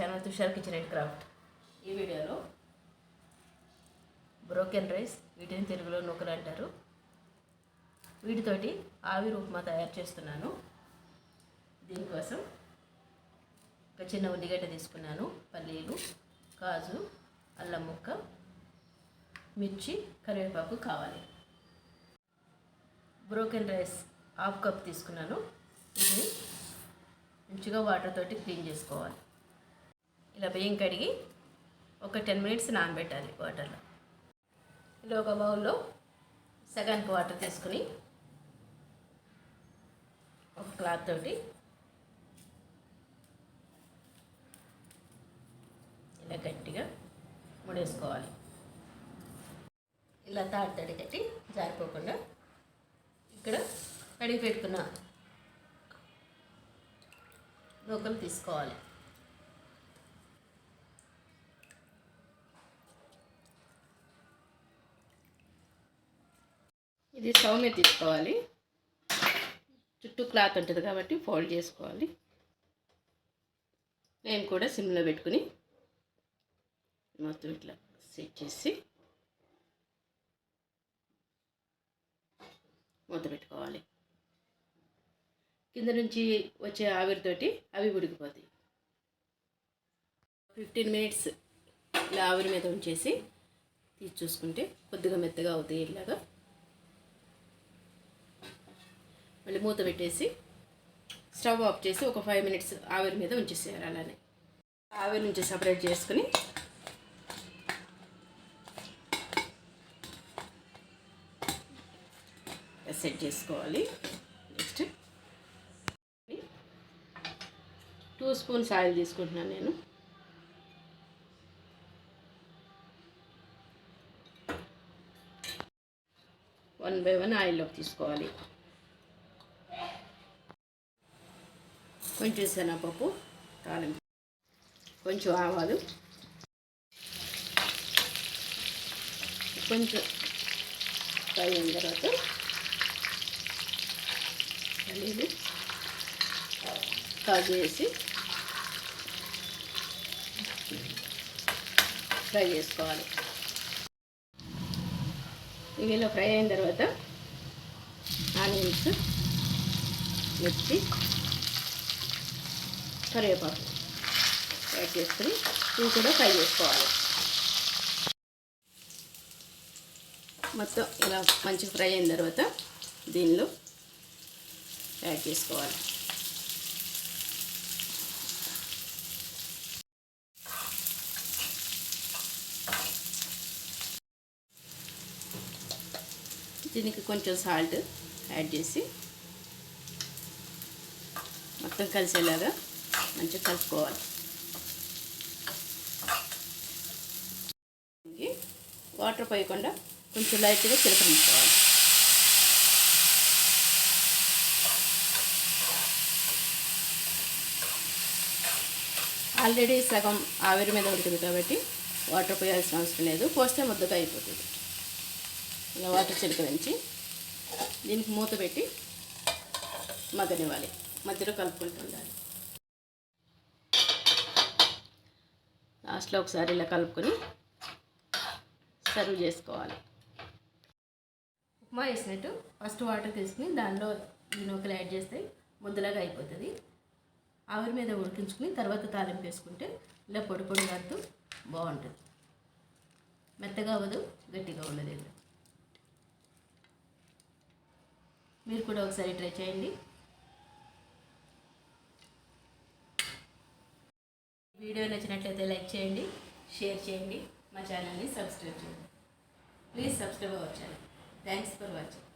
Channel Tushar kitchen and craft ఈ వీడియోలో broken rice వీటిని తెలుగులో నూకలు అంటారు. వీటితోటి ఆవిరి ఉప్మా తయారు చేస్తున్నాను. దీనికోసం ఒక చిన్న ఉల్లిగడ్డ తీసుకున్నాను. పల్లీలు కాజు అల్లం ముక్క మిర్చి కరివేపాకు కావాలి. బ్రోకెన్ రైస్ హాఫ్ కప్ తీసుకున్నాను. ఇది మంచిగా వాటర్ తోటి క్లీన్ చేసుకోవాలి. ఇలా బియ్యం కడిగి ఒక టెన్ మినిట్స్ నానబెట్టాలి వాటర్లో. ఇలా ఒక బౌల్లో సగానికి వాటర్ తీసుకుని ఒక క్లాత్ తోటి ఇలా గట్టిగా ముడేసుకోవాలి. ఇలా తాడి తడి కట్టి జారిపోకుండా ఇక్కడ కడిగి పెట్టుకున్న నూకలు తీసుకోవాలి. ఇది స్టవ్ మీద తీసుకోవాలి. చుట్టూ క్లాత్ ఉంటుంది కాబట్టి ఫోల్డ్ చేసుకోవాలి. నేను కూడా సిమ్లో పెట్టుకుని మొత్తం ఇట్లా సెట్ చేసి మూత పెట్టుకోవాలి. కింద నుంచి వచ్చే ఆవిరితోటి అవి ఉడికిపోతాయి. ఫిఫ్టీన్ మినిట్స్ ఇలా ఆవిరి మీద ఉంచేసి తీసి చూసుకుంటే కొద్దిగా మెత్తగా అవుతాయి ఇలాగా. మూత పెట్టేసి స్టవ్ ఆఫ్ చేసి ఒక ఫైవ్ మినిట్స్ ఆవిరి మీద ఉంచేసేయాలి అలానే. ఆవిరి నుంచి సపరేట్ చేసుకుని సెట్ చేసుకోవాలి. నెక్స్ట్ టూ స్పూన్స్ ఆయిల్ తీసుకుంటున్నాను నేను. వన్ బై వన్ ఆయిల్లోకి తీసుకోవాలి. కొంచెం శనగపప్పు తాలింపు. కొంచెం ఆవాలు. కొంచెం ఫ్రై అయిన తర్వాత పల్లీలు కాజు వేసి ఫ్రై చేసుకోవాలి. ఇవి ఫ్రై అయిన తర్వాత ఆనియన్స్ మిర్చి కరివేపాకు. యాడ్ చేసుకుని ఇవి కూడా ఫ్రై చేసుకోవాలి. మొత్తం ఇలా మంచిగా ఫ్రై అయిన తర్వాత దీనిలో యాడ్ చేసుకోవాలి. దీనికి కొంచెం సాల్ట్ యాడ్ చేసి మొత్తం కలిసేలాగా మంచిగా కలుపుకోవాలి. వాటర్ పోయకుండా కొంచెం లైట్గా చిలకరించుకోవాలి. ఆల్రెడీ సగం ఆవిరి మీద ఉంటుంది కాబట్టి వాటర్ పోయాల్సిన అవసరం లేదు. పోస్తే ముద్దగా అయిపోతుంది. ఇలా వాటర్ చిలకరించి దీనికి మూత పెట్టి మగ్గనివ్వాలి. మధ్యలో కలుపుకుంటూ ఉండాలి. లాస్ట్లో ఒకసారి ఇలా కలుపుకొని సర్వ్ చేసుకోవాలి. ఉప్మా వేసినట్టు ఫస్ట్ వాటర్ తీసుకుని దానిలో నూకలు యాడ్ చేస్తే ముద్దలాగా అయిపోతుంది. ఆవిరి మీద ఉడికించుకుని తర్వాత తాలింపు వేసుకుంటే ఇలా పొడి పొడి కడుతూ బాగుంటుంది. మెత్తగా అవ్వదు గట్టిగా ఉండదు. మీరు కూడా ఒకసారి ట్రై చేయండి. వీడియో నచ్చినట్లయితే లైక్ చేయండి షేర్ చేయండి. మా ఛానల్ని సబ్స్క్రైబ్ చేయండి. Please subscribe our channel. Thanks for watching